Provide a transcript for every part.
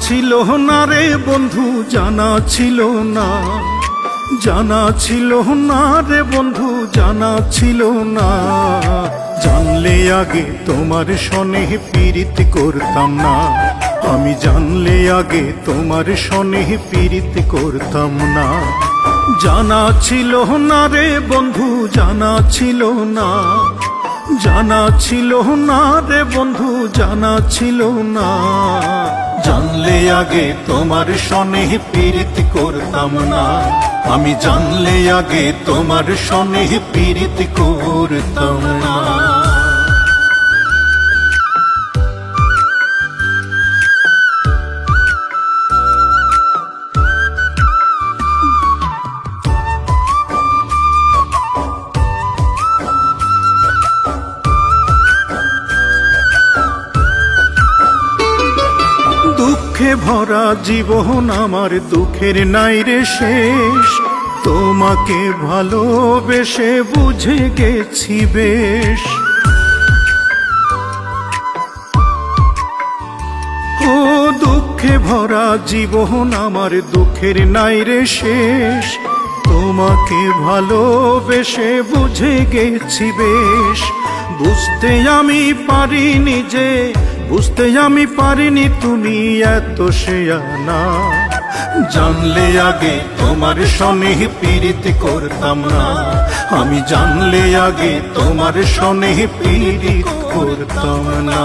ছিল না রে বন্ধু, জানা ছিল না। জানা ছিল না রে বন্ধু, জানা ছিল না। জানলে আগে তোমার সনে পীড়িত করতাম না। আমি জানলে আগে তোমার সনে পীড়িত করতাম না। জানা ছিল না রে বন্ধু, জানা ছিল না। জানা ছিল না রে বন্ধু, জানা ছিল না। আগে তোমার সনে পীড়িত করতাম না। আমি জানলে আগে তোমার সনে পীড়িত করতাম না। দুঃখে ভরা জীবন আমার দুঃখের নাই রে শেষ। তোমাকে ভালোবেসে বুঝে গেছি বেশ। ও দুঃখে ভরা জীবন আমার দুঃখের নাই রে শেষ। তোমাকে ভালোবেসে বুঝে গেছি বেশ। বুঝতে আমি পারিনি যে বুঝতে আমি পারিনি তুমি এত শেয়ানা জানলে আগে তোমার সনে পীড়িত করতাম না। আমি জানলে আগে তোমার সনে পীড়িত করতাম না।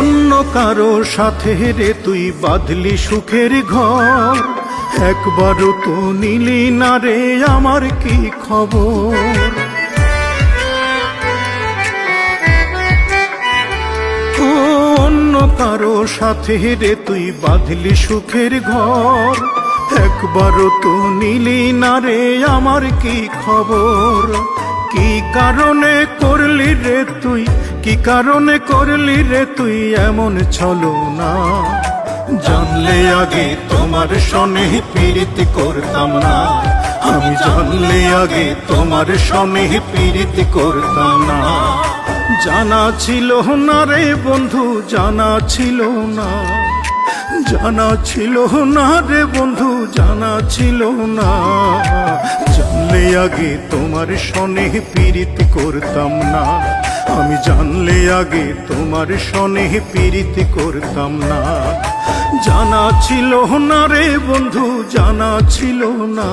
অন্য কারও সাথে রে তুই বাঁধলি সুখের ঘর। একবারও তো নিলি না রে আমার কি খবর? অন্য কারও সাথে রে তুই বাঁধলি সুখের ঘর। একবারও তো নিলি না রে আমার কি খবর? কি কারণে করলি রে তুই কি কারণে করলি রে তুই এমন ছলো না? জানলে আগে তোমার সনে পীড়িত করতাম না। আমি জানলে আগে তোমার সনে পীড়িত করতাম না। জানা ছিল না রে বন্ধু, জানা ছিল না। জানা ছিল না রে বন্ধু, জানা ছিল না। জানলে আগে তোমার সনে পীড়িত করতাম না। আমি জানলে আগে তোমার সনে পীড়িত করতাম না। জানা ছিল না রে বন্ধু, জানা ছিল না।